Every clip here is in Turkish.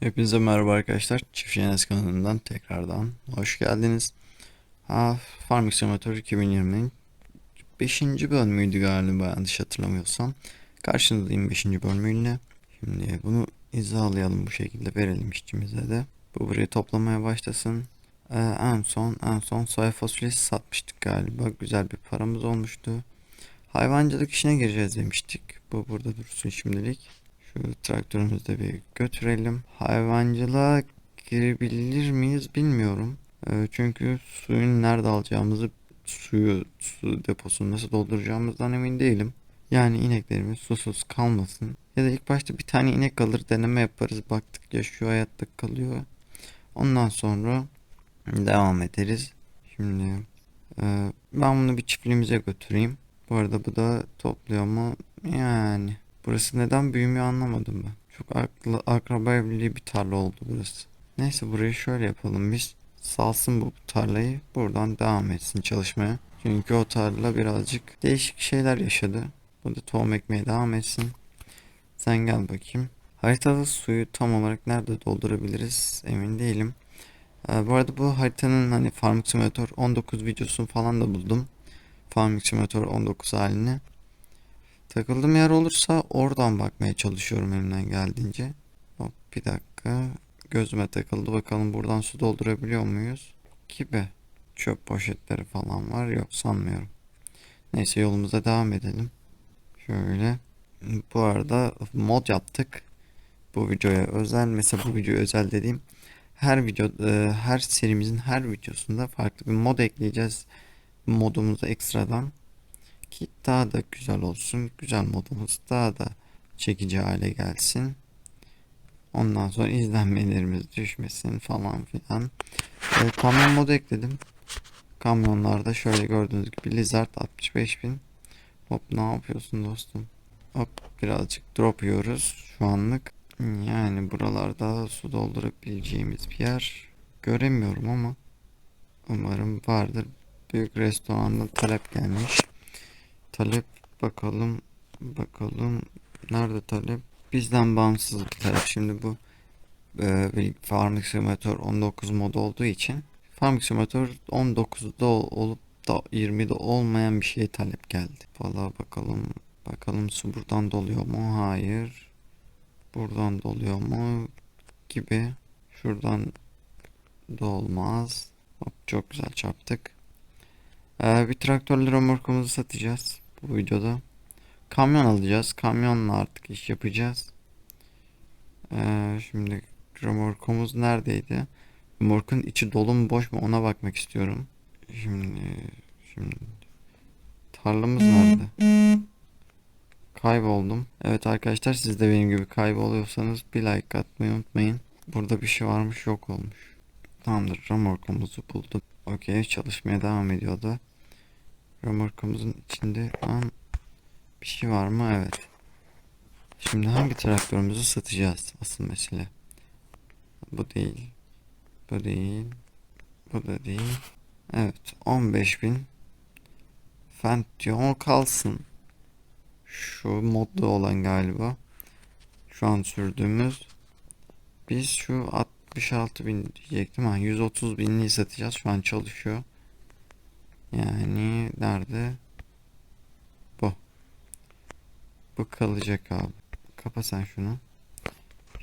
Hepinize merhaba arkadaşlar. Çiftçi Enes kanalından tekrardan hoş geldiniz. Ha, Farming Simulator 2020'nin 5. bölümüydü galiba yanlış hatırlamıyorsam. Karşınızdayım 5. bölümüyle. Şimdi bunu hizalayalım bu şekilde verelim işçimize de. Bu burayı toplamaya başlasın. Ee, en son en son soya fasulyesi satmıştık galiba. Güzel bir paramız olmuştu. Hayvancılık işine gireceğiz demiştik. Bu burada dursun şimdilik. Şu traktörümüzü de bir götürelim. Hayvancılığa girebilir miyiz bilmiyorum. Ee, çünkü suyun nerede alacağımızı, suyu, su deposunu nasıl dolduracağımızdan emin değilim. Yani ineklerimiz susuz kalmasın. Ya da ilk başta bir tane inek alır deneme yaparız. Baktık yaşıyor hayatta kalıyor. Ondan sonra devam ederiz. Şimdi e, ben bunu bir çiftliğimize götüreyim. Bu arada bu da topluyor mu? Yani. Burası neden büyümüyor anlamadım ben. Çok aklı, akraba evliliği bir tarla oldu burası. Neyse burayı şöyle yapalım biz. Salsın bu tarlayı. Buradan devam etsin çalışmaya. Çünkü o tarla birazcık değişik şeyler yaşadı. Bu da tohum ekmeye devam etsin. Sen gel bakayım. Haritada suyu tam olarak nerede doldurabiliriz emin değilim. Ee, bu arada bu haritanın hani Farming Simulator 19 videosunu falan da buldum. Farming Simulator 19 halini. Takıldığım yer olursa oradan bakmaya çalışıyorum elimden geldiğince. Hop bir dakika. Gözüme takıldı. Bakalım buradan su doldurabiliyor muyuz? Gibi. Çöp poşetleri falan var. Yok sanmıyorum. Neyse yolumuza devam edelim. Şöyle. Bu arada mod yaptık. Bu videoya özel. Mesela bu videoya özel dediğim her video e, her serimizin her videosunda farklı bir mod ekleyeceğiz. Modumuza ekstradan ki daha da güzel olsun. Güzel modumuz daha da çekici hale gelsin. Ondan sonra izlenmelerimiz düşmesin falan filan. E, kamyon modu ekledim. Kamyonlarda şöyle gördüğünüz gibi Lizard 65000. Hop ne yapıyorsun dostum? Hop birazcık drop yiyoruz şu anlık. Yani buralarda su doldurabileceğimiz bir yer göremiyorum ama umarım vardır. Büyük restoranda talep gelmiş. Talep bakalım bakalım nerede talep? Bizden bağımsız bir talep. Şimdi bu e, bir Farming Simulator 19 mod olduğu için Farming Simulator 19'da ol- olup da 20'de olmayan bir şeye talep geldi. Valla bakalım bakalım su buradan doluyor mu? Hayır. Buradan doluyor mu? Gibi. Şuradan dolmaz. Hop, çok güzel çarptık. Ee, bir traktörle römorkumuzu satacağız bu videoda. Kamyon alacağız. Kamyonla artık iş yapacağız. Ee, şimdi römorkumuz neredeydi? Römorkun içi dolu mu boş mu ona bakmak istiyorum. Şimdi şimdi tarlamız nerede? Kayboldum. Evet arkadaşlar siz de benim gibi kayboluyorsanız bir like atmayı unutmayın. Burada bir şey varmış yok olmuş. Tamamdır römorkumuzu buldum. Okey çalışmaya devam ediyordu. Römorkumuzun içinde an bir şey var mı? Evet. Şimdi hangi traktörümüzü satacağız? Asıl mesele. Bu değil. Bu değil. Bu da değil. Evet. 15.000 Fent diyor. O kalsın. Şu modlu olan galiba. Şu an sürdüğümüz. Biz şu 66 bin diyecektim ha 130 binliği satacağız. Şu an çalışıyor. Yani nerede? Bu. Bu kalacak abi. Kapa sen şunu.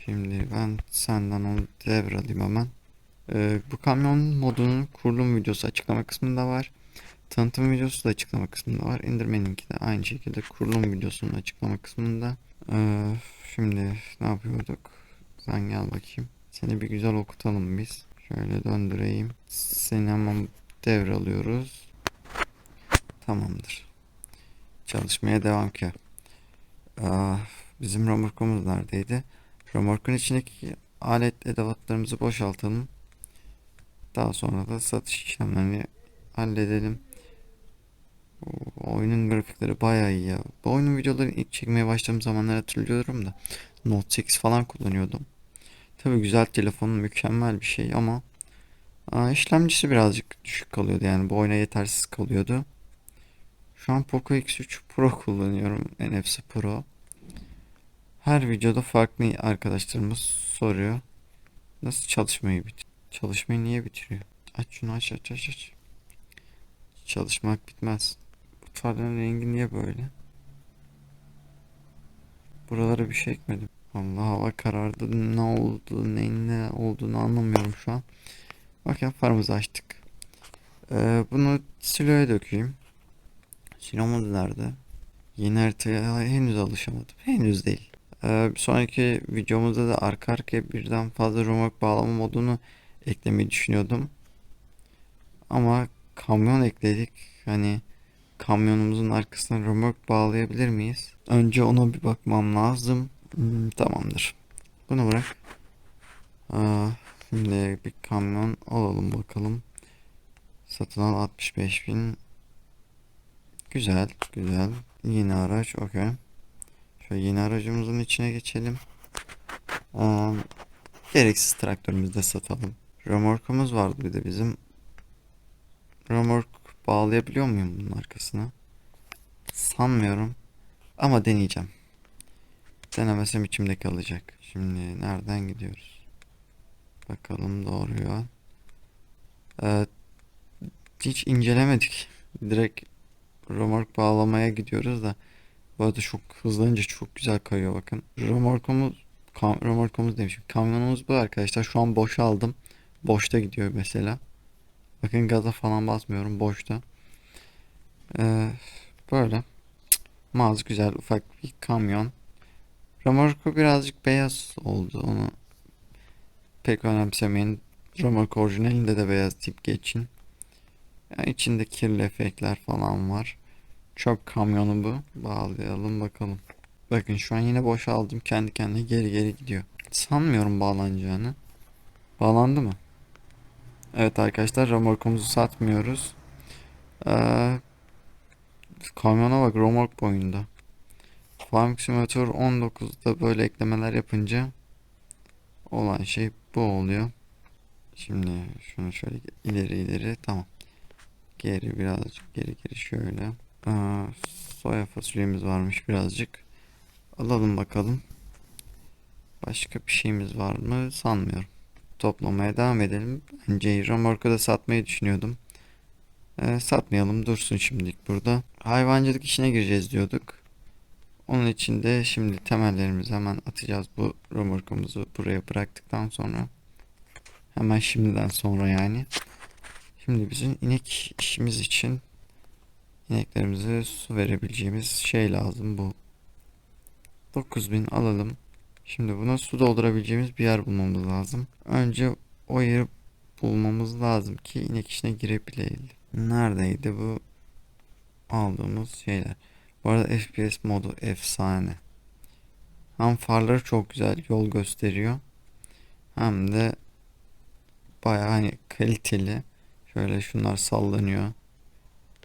Şimdi ben senden onu devralayım hemen. Ee, bu kamyon modunun kurulum videosu açıklama kısmında var. Tanıtım videosu da açıklama kısmında var. Indirmen'inki de aynı şekilde kurulum videosunun açıklama kısmında. Ee, şimdi ne yapıyorduk? Sen gel bakayım. Seni bir güzel okutalım biz. Şöyle döndüreyim. Seni hemen devralıyoruz. Tamamdır. Çalışmaya devam ki. Aa, bizim römorkumuz neredeydi? Römorkun içindeki alet edevatlarımızı boşaltalım. Daha sonra da satış işlemlerini halledelim. O- Oyunun grafikleri bayağı iyi ya. Bu oyunun videolarını ilk çekmeye başladığım zamanlar hatırlıyorum da Note 8 falan kullanıyordum. Tabii güzel telefonun mükemmel bir şey ama aa, işlemcisi birazcık düşük kalıyordu yani bu oyuna yetersiz kalıyordu. Şu an Poco X3 Pro kullanıyorum. NFC Pro. Her videoda farklı arkadaşlarımız soruyor. Nasıl çalışmayı bit Çalışmayı niye bitiriyor? Aç şunu aç aç aç aç. Çalışmak bitmez. Bu farların rengi niye böyle? Buralara bir şey ekmedim. Allah hava karardı. Ne oldu, neyin ne olduğunu anlamıyorum şu an. Bak ya farımızı açtık. Ee, bunu siloya dökeyim. Silomuz nerede? Yeni haritaya henüz alışamadım. Henüz değil. Ee, sonraki videomuzda da arka arkaya birden fazla romak bağlama modunu eklemeyi düşünüyordum. Ama kamyon ekledik. Hani kamyonumuzun arkasına römork bağlayabilir miyiz? Önce ona bir bakmam lazım. Hmm, tamamdır. Bunu bırak. Aa, şimdi bir kamyon alalım bakalım. Satın al 65 bin. Güzel, güzel. Yeni araç, okey. Şöyle yeni aracımızın içine geçelim. Aa, gereksiz traktörümüzü de satalım. Römorkumuz vardı bir de bizim. Römork bağlayabiliyor muyum bunun arkasına? Sanmıyorum. Ama deneyeceğim. Denemesem içimde kalacak. Şimdi nereden gidiyoruz? Bakalım doğru yol. Ee, hiç incelemedik. Direkt römork bağlamaya gidiyoruz da. Bu arada çok hızlanınca çok güzel kayıyor bakın. Römorkumuz, kam, römorkumuz demişim. Kamyonumuz bu arkadaşlar. Şu an boşa aldım. Boşta gidiyor mesela. Bakın gaza falan basmıyorum boşta. Ee, böyle. Maz güzel ufak bir kamyon. Römorku birazcık beyaz oldu onu pek önemsemeyin. Römork orijinalinde de beyaz tip geçin. Yani içinde kirli efektler falan var. Çöp kamyonu bu. Bağlayalım bakalım. Bakın şu an yine boşaldım. Kendi kendine geri geri gidiyor. Sanmıyorum bağlanacağını. Bağlandı mı? Evet arkadaşlar römorkumuzu satmıyoruz. Ee, kamyona bak römork boyunda. Farming Simulator 19'da böyle eklemeler yapınca olan şey bu oluyor. Şimdi şunu şöyle ileri ileri tamam. Geri birazcık geri geri şöyle. Aa, soya fasulyemiz varmış birazcık. Alalım bakalım. Başka bir şeyimiz var mı? Sanmıyorum. Toplamaya devam edelim. Bence römorku da satmayı düşünüyordum. Ee, satmayalım dursun şimdilik burada. Hayvancılık işine gireceğiz diyorduk. Onun için de şimdi temellerimizi hemen atacağız bu römorkumuzu buraya bıraktıktan sonra. Hemen şimdiden sonra yani. Şimdi bizim inek işimiz için ineklerimize su verebileceğimiz şey lazım bu. 9000 alalım. Şimdi buna su doldurabileceğimiz bir yer bulmamız lazım. Önce o yeri bulmamız lazım ki inek işine girebilelim. Neredeydi bu aldığımız şeyler? Bu arada FPS modu efsane. Hem farları çok güzel yol gösteriyor. Hem de baya hani kaliteli. Şöyle şunlar sallanıyor.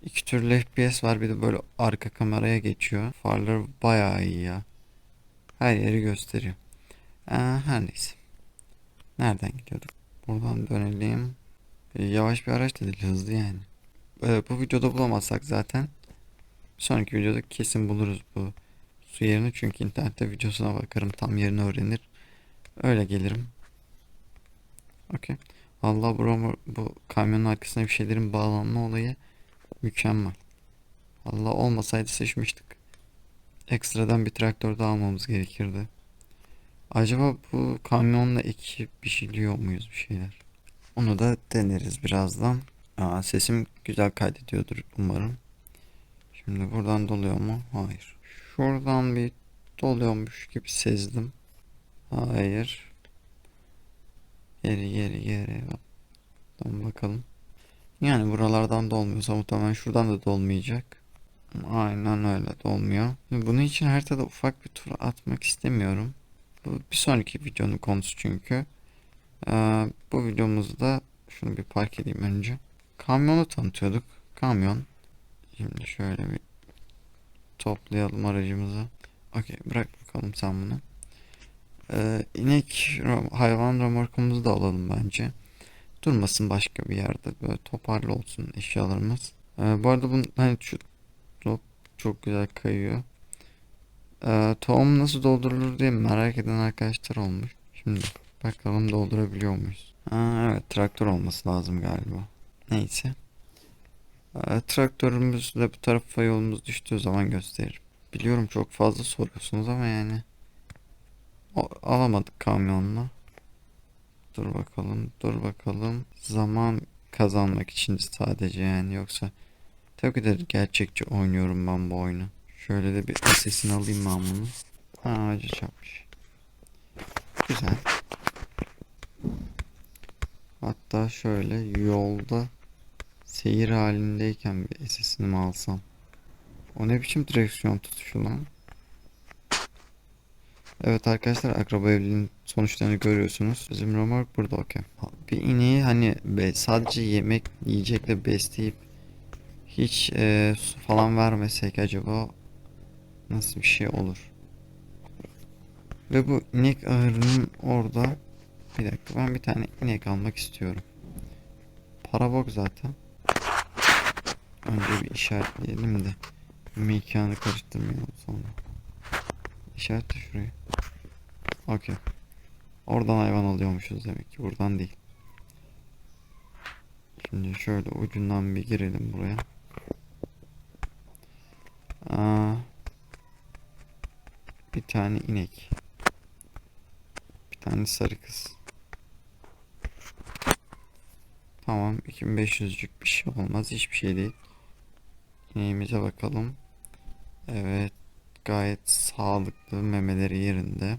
İki türlü FPS var bir de böyle arka kameraya geçiyor. Farları baya iyi ya. Her yeri gösteriyor. Ee, her neyse. Nereden gidiyorduk? Buradan dönelim. Ee, yavaş bir araç da değil hızlı yani. Ee, bu videoda bulamazsak zaten sonraki videoda kesin buluruz bu su yerini. Çünkü internette videosuna bakarım tam yerini öğrenir. Öyle gelirim. Okey. Allah bu, bu kamyonun arkasına bir şeylerin bağlanma olayı mükemmel. Allah olmasaydı seçmiştik. Ekstradan bir traktör daha almamız gerekirdi. Acaba bu kamyonla ekip pişiliyor muyuz bir şeyler? Onu da deneriz birazdan. Aa, sesim güzel kaydediyordur umarım. Şimdi buradan doluyor mu? Hayır. Şuradan bir doluyormuş gibi sezdim. Hayır. Geri geri geri. Tamam bakalım. Yani buralardan dolmuyorsa muhtemelen şuradan da dolmayacak. Aynen öyle dolmuyor. Bunun için haritada ufak bir tur atmak istemiyorum. Bu bir sonraki videonun konusu çünkü. Ee, bu videomuzda şunu bir park edeyim önce. Kamyonu tanıtıyorduk. Kamyon. Şimdi şöyle bir toplayalım aracımızı. Okey bırak bakalım sen bunu. Ee, inek hayvan römorkumuzu da alalım bence. Durmasın başka bir yerde. Böyle toparlı olsun eşyalarımız. Ee, bu arada bunun hani şu top çok güzel kayıyor. Ee, tohum nasıl doldurulur diye merak eden arkadaşlar olmuş. Şimdi Bakalım doldurabiliyor muyuz? Ha, evet traktör olması lazım galiba. Neyse. Ee, traktörümüzle bu tarafa yolumuz düştüğü zaman gösteririm. Biliyorum çok fazla soruyorsunuz ama yani alamadık kamyonla. Dur bakalım, dur bakalım. Zaman kazanmak için sadece yani yoksa tabii ki de gerçekçi oynuyorum ben bu oyunu. Şöyle de bir sesini alayım ben bunu. Ha, ağacı çarpmış. Güzel. Hatta şöyle yolda seyir halindeyken bir sesini mi alsam? O ne biçim direksiyon tutuşu lan? Evet arkadaşlar akraba evliliğin sonuçlarını görüyorsunuz. Bizim römork burada okey. Bir ineği hani sadece yemek yiyecekle besleyip hiç e, su falan vermesek acaba nasıl bir şey olur? Ve bu inek ahırının orada bir dakika ben bir tane inek almak istiyorum. Para bok zaten. Önce bir işaretleyelim de mekanı karıştırmayalım sonra. İşaretle şurayı. Okey. Oradan hayvan alıyormuşuz demek ki. Buradan değil. Şimdi şöyle ucundan bir girelim buraya. Aa, bir tane inek. Bir tane sarı kız. Tamam 2500'cük bir şey olmaz. Hiçbir şey değil. İneğimize bakalım. Evet. Gayet sağlıklı. Memeleri yerinde.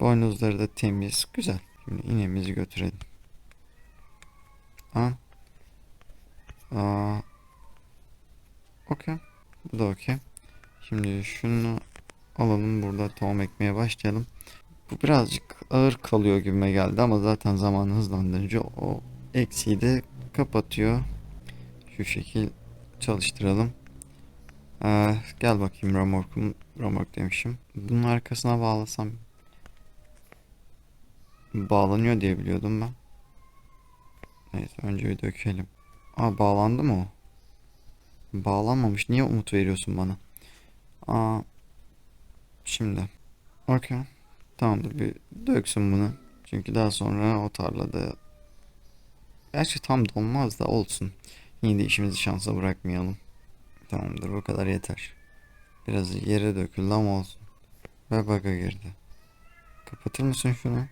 Boynuzları da temiz. Güzel. Şimdi ineğimizi götürelim. Aa. Aa. Okey. Bu da okey. Şimdi şunu alalım. Burada tohum ekmeye başlayalım. Bu birazcık ağır kalıyor gibime geldi ama zaten zamanı hızlandırınca o eksiği de kapatıyor. Şu şekil çalıştıralım. Ee, gel bakayım ramorkum. Ramork demişim. Bunun arkasına bağlasam bağlanıyor diye biliyordum ben. Neyse önce bir dökelim. Aa bağlandı mı o? Bağlanmamış. Niye umut veriyorsun bana? Aa şimdi. Okey. Tamamdır bir döksün bunu. Çünkü daha sonra o tarlada Gerçi tam dolmaz da olsun. Yine de işimizi şansa bırakmayalım. Tamamdır bu kadar yeter. Biraz yere döküldü ama olsun. Ve bug'a girdi. Kapatır mısın şunu?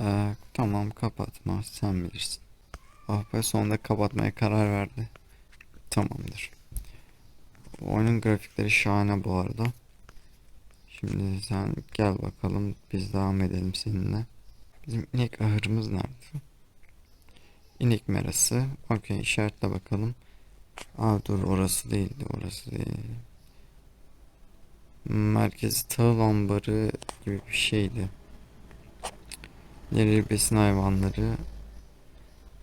Ee, tamam kapatma sen bilirsin. Oh be sonunda kapatmaya karar verdi. Tamamdır. Oyunun grafikleri şahane bu arada. Şimdi sen gel bakalım biz devam edelim seninle. Bizim inek ahırımız nerede? İnek merası. Okey işaretle bakalım. Aa dur orası değildi orası değil. Merkezi tahıl ambarı gibi bir şeydi. Yerli besin hayvanları.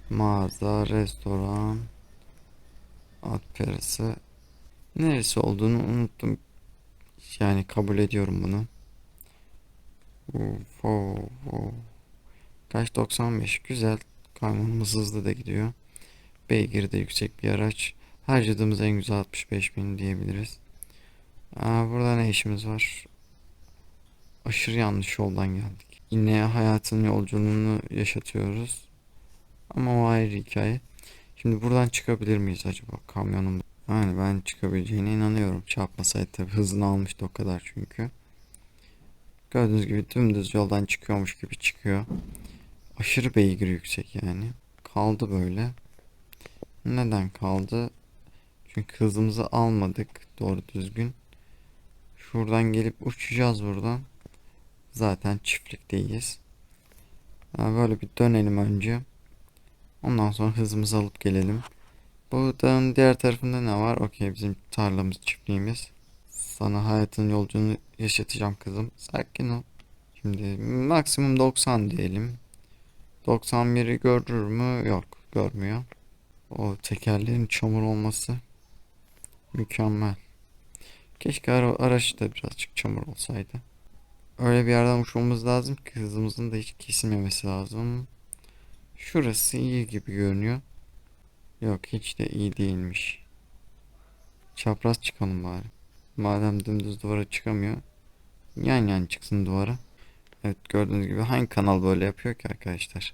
Mağaza, restoran. At perası. Neresi olduğunu unuttum. Yani kabul ediyorum bunu. Uf, of, of. Kaç 95 güzel. Kamyonumuz hızlı da gidiyor. Beygir de yüksek bir araç. Harcadığımız en güzel 65 bin diyebiliriz. Aa, burada ne işimiz var? Aşırı yanlış yoldan geldik. Yine hayatın yolculuğunu yaşatıyoruz. Ama o ayrı hikaye. Şimdi buradan çıkabilir miyiz acaba kamyonun? Yani ben çıkabileceğine inanıyorum. Çarpmasaydı tabii hızını almıştı o kadar çünkü. Gördüğünüz gibi dümdüz yoldan çıkıyormuş gibi çıkıyor. Aşırı beygir yüksek yani. Kaldı böyle. Neden kaldı? Çünkü hızımızı almadık doğru düzgün. Şuradan gelip uçacağız buradan. Zaten çiftlikteyiz. Yani böyle bir dönelim önce. Ondan sonra hızımızı alıp gelelim. Bu dağın diğer tarafında ne var? Okey bizim tarlamız, çiftliğimiz. Sana hayatın yolculuğunu yaşatacağım kızım. Sakin ol. Şimdi maksimum 90 diyelim. 91'i görür mü? Yok, görmüyor. O tekerlerin çamur olması mükemmel. Keşke ara araçta birazcık çamur olsaydı. Öyle bir yerden uçmamız lazım ki hızımızın da hiç kesilmemesi lazım. Şurası iyi gibi görünüyor. Yok hiç de iyi değilmiş. Çapraz çıkalım bari. Madem dümdüz duvara çıkamıyor. Yan yan çıksın duvara. Evet gördüğünüz gibi hangi kanal böyle yapıyor ki arkadaşlar?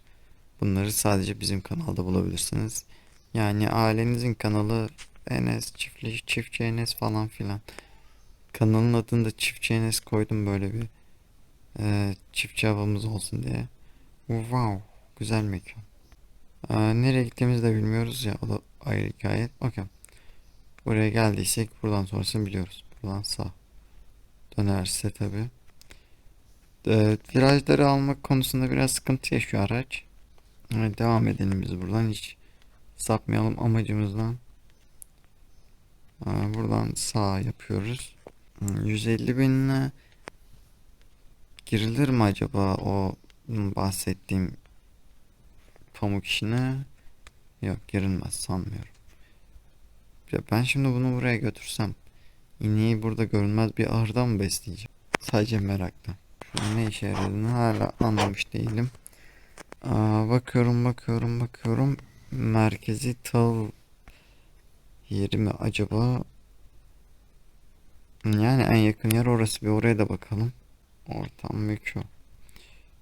Bunları sadece bizim kanalda bulabilirsiniz. Yani ailenizin kanalı Enes çiftli çiftçi Enes falan filan. Kanalın adını da çiftçi Enes koydum böyle bir e, çiftçi havamız olsun diye. Wow, güzel mekan. Aa, nereye gittiğimizi de bilmiyoruz ya o da ayrı hikaye. Okey. Buraya geldiysek buradan sonrasını biliyoruz. Buradan sağ. Dönerse tabi. virajları almak konusunda biraz sıkıntı yaşıyor araç. Evet, devam edelim biz buradan hiç sapmayalım amacımızdan. Aa, buradan sağ yapıyoruz. Hmm, 150 binle girilir mi acaba o bahsettiğim pamuk işine? Yok girilmez sanmıyorum. Ya ben şimdi bunu buraya götürsem ineği burada görünmez bir ahırda mı besleyeceğim? Sadece meraktan. Şu ne işe yaradığını hala anlamış değilim. Aa, bakıyorum bakıyorum bakıyorum. Merkezi tal yeri mi acaba? Yani en yakın yer orası. Bir oraya da bakalım. Ortam mükü.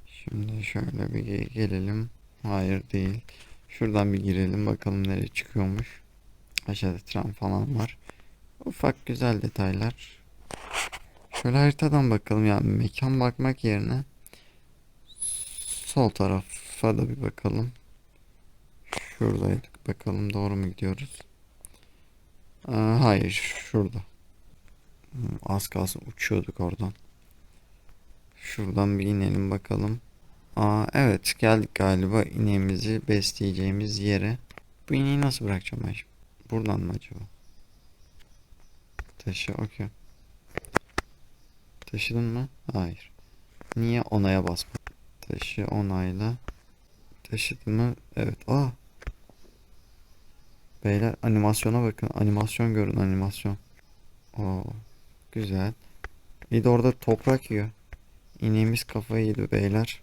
Şimdi şöyle bir ge- gelelim. Hayır değil. Şuradan bir girelim bakalım nereye çıkıyormuş. Aşağıda tren falan var. Ufak güzel detaylar. Şöyle haritadan bakalım ya mekan bakmak yerine sol tarafa da bir bakalım. Şuradaydık bakalım doğru mu gidiyoruz? Aa, hayır şurada. Hmm, Az kalsın uçuyorduk oradan. Şuradan bir inelim bakalım. Aa evet geldik galiba ineğimizi besleyeceğimiz yere. Bu ineği nasıl bırakacağım ben şimdi? Buradan mı acaba? Taşı okey. Taşıdın mı? Hayır. Niye onaya basma? Taşı onayla. Taşıdın mı? Evet. Aa. Beyler animasyona bakın. Animasyon görün animasyon. Oo. Güzel. Bir de orada toprak yiyor. İneğimiz kafayı yedi beyler.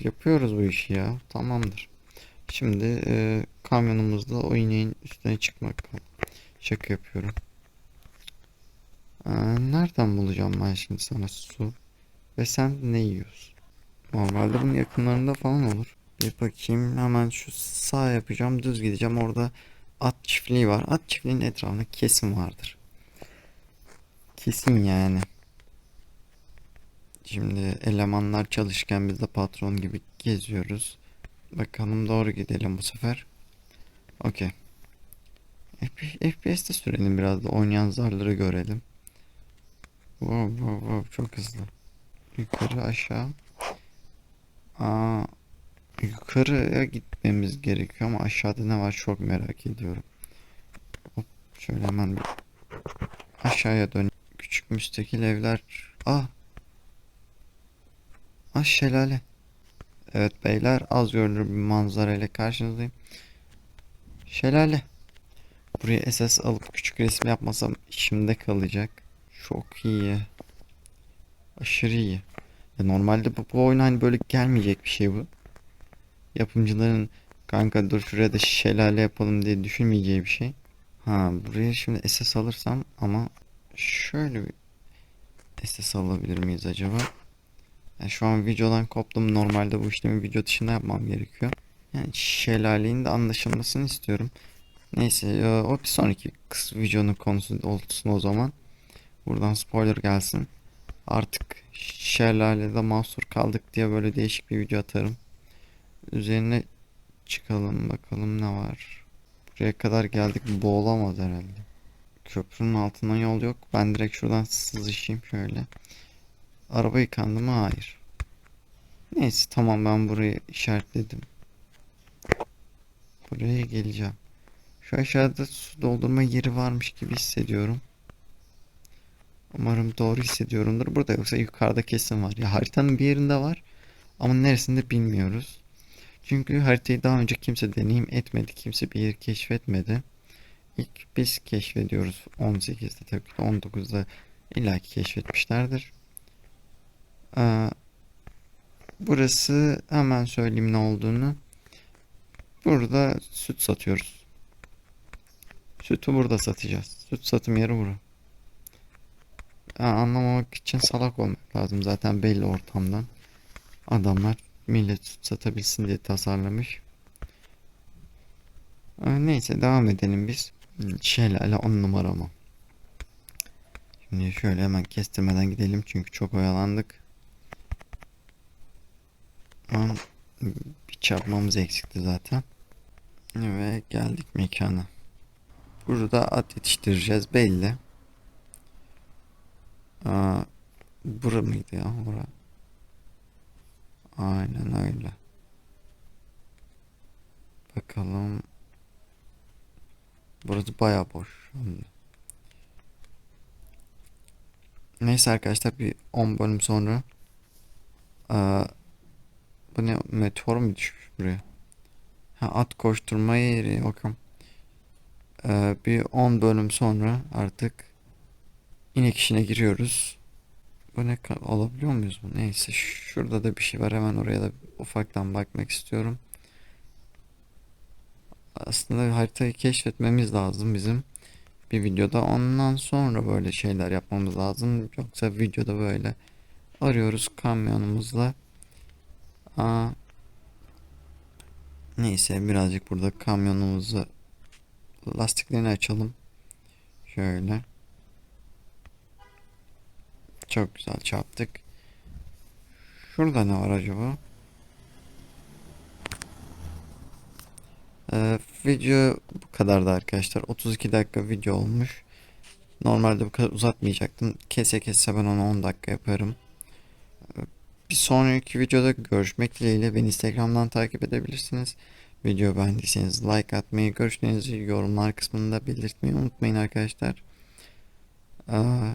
Yapıyoruz bu işi ya. Tamamdır. Şimdi e, kamyonumuzda o ineğin üstüne çıkmak. Şaka yapıyorum. Aa, nereden bulacağım ben şimdi sana su? Ve sen ne yiyorsun? Normalde bunun yakınlarında falan olur. Bir bakayım hemen şu sağ yapacağım düz gideceğim orada at çiftliği var. At çiftliğinin etrafında kesim vardır. Kesin yani. Şimdi elemanlar çalışırken biz de patron gibi geziyoruz. Bakalım doğru gidelim bu sefer. Okey. FPS'te sürelim biraz da oynayan zarları görelim. Wow, wow, wow, çok hızlı. Yukarı aşağı. Aa, yukarıya gitmemiz gerekiyor ama aşağıda ne var çok merak ediyorum. Hop, şöyle hemen bir aşağıya dön. Küçük müstakil evler. Ah. Ah şelale. Evet beyler az görünür bir manzara ile karşınızdayım. Şelale. Buraya esas alıp küçük resim yapmasam içimde kalacak. Çok iyi. Aşırı iyi. Ya normalde bu, bu oyun hani böyle gelmeyecek bir şey bu. Yapımcıların kanka dur şuraya da şelale yapalım diye düşünmeyeceği bir şey. Ha buraya şimdi SS alırsam ama şöyle bir SS alabilir miyiz acaba? Yani şu an videodan koptum. Normalde bu işlemi video dışında yapmam gerekiyor. Yani şelalenin de anlaşılmasını istiyorum. Neyse e, o bir sonraki kısa videonun konusu olsun o zaman. Buradan spoiler gelsin. Artık şelalede mahsur kaldık diye böyle değişik bir video atarım. Üzerine çıkalım bakalım ne var. Buraya kadar geldik boğulamaz herhalde. Köprünün altından yol yok. Ben direkt şuradan sızışayım şöyle. Araba yıkandı mı? Hayır. Neyse tamam ben burayı işaretledim. Buraya geleceğim. Şu aşağıda su doldurma yeri varmış gibi hissediyorum. Umarım doğru hissediyorumdur. Burada yoksa yukarıda kesin var. Ya haritanın bir yerinde var ama neresinde bilmiyoruz. Çünkü haritayı daha önce kimse deneyim etmedi. Kimse bir yer keşfetmedi. İlk biz keşfediyoruz 18'de tabii ki de 19'da illaki keşfetmişlerdir. Ee, burası hemen söyleyeyim ne olduğunu. Burada süt satıyoruz. Sütü burada satacağız. Süt satım yeri bura. Ha, anlamamak için salak olmak lazım zaten belli ortamdan. Adamlar millet satabilsin diye tasarlamış. Ha, Neyse devam edelim biz. Şelale 10 numara mı? Şimdi şöyle hemen kestirmeden gidelim çünkü çok oyalandık. An bir çarpmamız eksikti zaten. Ve geldik mekana. Burada at yetiştireceğiz belli. Aa, bura mıydı ya? Bura. Aynen öyle. Bakalım. Burası baya boş. Neyse arkadaşlar bir 10 bölüm sonra aa, bu ne meteor mu düşmüş buraya? Ha, at koşturma yeri bakalım. Ee, bir 10 bölüm sonra artık inek işine giriyoruz. Bu ne alabiliyor muyuz bu? Neyse şurada da bir şey var hemen oraya da ufaktan bakmak istiyorum. Aslında haritayı keşfetmemiz lazım bizim bir videoda. Ondan sonra böyle şeyler yapmamız lazım. Yoksa videoda böyle arıyoruz kamyonumuzla. Aa, neyse birazcık burada kamyonumuzu lastiklerini açalım. Şöyle. Çok güzel çarptık. Şurada ne var acaba? Ee, video bu kadardı arkadaşlar. 32 dakika video olmuş. Normalde bu kadar uzatmayacaktım. Kese kese ben onu 10 dakika yaparım. Ee, Bir sonraki videoda görüşmek dileğiyle beni Instagram'dan takip edebilirsiniz. Video beğendiyseniz like atmayı, görüşlerinizi yorumlar kısmında belirtmeyi unutmayın arkadaşlar. Ee,